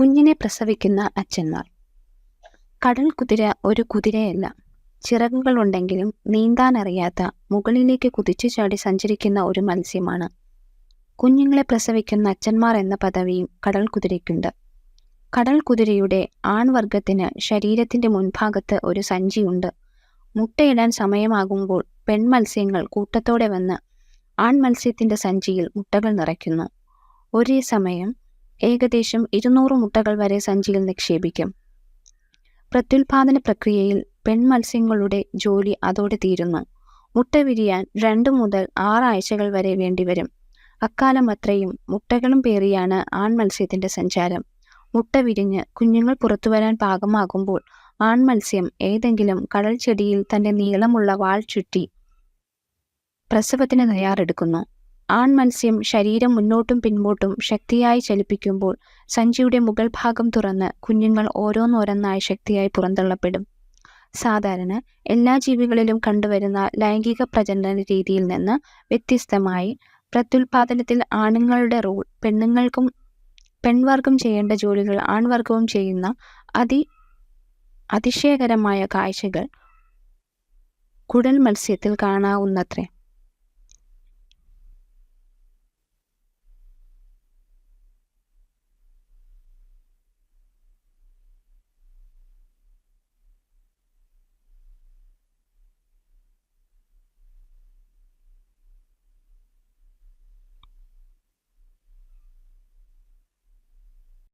കുഞ്ഞിനെ പ്രസവിക്കുന്ന അച്ഛന്മാർ. കടൽ കുതിര ഒരു കുതിരയല്ല. ചിറകുകളുണ്ടെങ്കിലും നീന്താനറിയാത്ത മുകളിലേക്ക് കുതിച്ചു ചാടി സഞ്ചരിക്കുന്ന ഒരു മത്സ്യമാണ്. കുഞ്ഞുങ്ങളെ പ്രസവിക്കുന്ന അച്ഛന്മാർ എന്ന പദവിയും കടൽ കുതിരയ്ക്കുണ്ട്. കടൽ കുതിരയുടെ ആൺവർഗത്തിന് ശരീരത്തിന്റെ മുൻഭാഗത്ത് ഒരു സഞ്ചിയുണ്ട്. മുട്ടയിടാൻ സമയമാകുമ്പോൾ പെൺമത്സ്യങ്ങൾ കൂട്ടത്തോടെ വന്ന് ആൺ മത്സ്യത്തിന്റെ സഞ്ചിയിൽ മുട്ടകൾ നിറയ്ക്കുന്നു. ഒരേ സമയം ഏകദേശം ഇരുന്നൂറ് മുട്ടകൾ വരെ സഞ്ചിയിൽ നിക്ഷേപിക്കും. പ്രത്യുൽപാദന പ്രക്രിയയിൽ പെൺമത്സ്യങ്ങളുടെ ജോലി അതോടെ തീരുന്നു. മുട്ട വിരിയാൻ രണ്ടു മുതൽ ആറാഴ്ചകൾ വരെ വേണ്ടിവരും. അക്കാലം അത്രയും മുട്ടകളും പേറിയാണ് ആൺമത്സ്യത്തിന്റെ സഞ്ചാരം. മുട്ട വിരിഞ്ഞ് കുഞ്ഞുങ്ങൾ പുറത്തുവരാൻ പാകമാകുമ്പോൾ ആൺമത്സ്യം ഏതെങ്കിലും കടൽ ചെടിയിൽ തന്റെ നീളമുള്ള വാൾ ചുറ്റി പ്രസവത്തിന് തയ്യാറെടുക്കുന്നു. ആൺമത്സ്യം ശരീരം മുന്നോട്ടും പിന്നോട്ടും ശക്തിയായി ചലിപ്പിക്കുമ്പോൾ സഞ്ചിയുടെ മുകൾ ഭാഗം തുറന്ന് കുഞ്ഞുങ്ങൾ ഓരോന്നോരോന്നായി ശക്തിയായി പുറന്തള്ളപ്പെടും. സാധാരണ എല്ലാ ജീവികളിലും കണ്ടുവരുന്ന ലൈംഗിക പ്രജനന രീതിയിൽ നിന്ന് വ്യത്യസ്തമായി പ്രത്യുൽപാദനത്തിൽ ആണുങ്ങളുടെ റോൾ പെണ്ണുങ്ങൾക്കും പെൺവർഗം ചെയ്യേണ്ട ജോലികൾ ആൺവർഗവും ചെയ്യുന്ന അതി അതിശയകരമായ കാഴ്ചകൾ കുടൽ മത്സ്യത്തിൽ കാണാവുന്നത്രേ.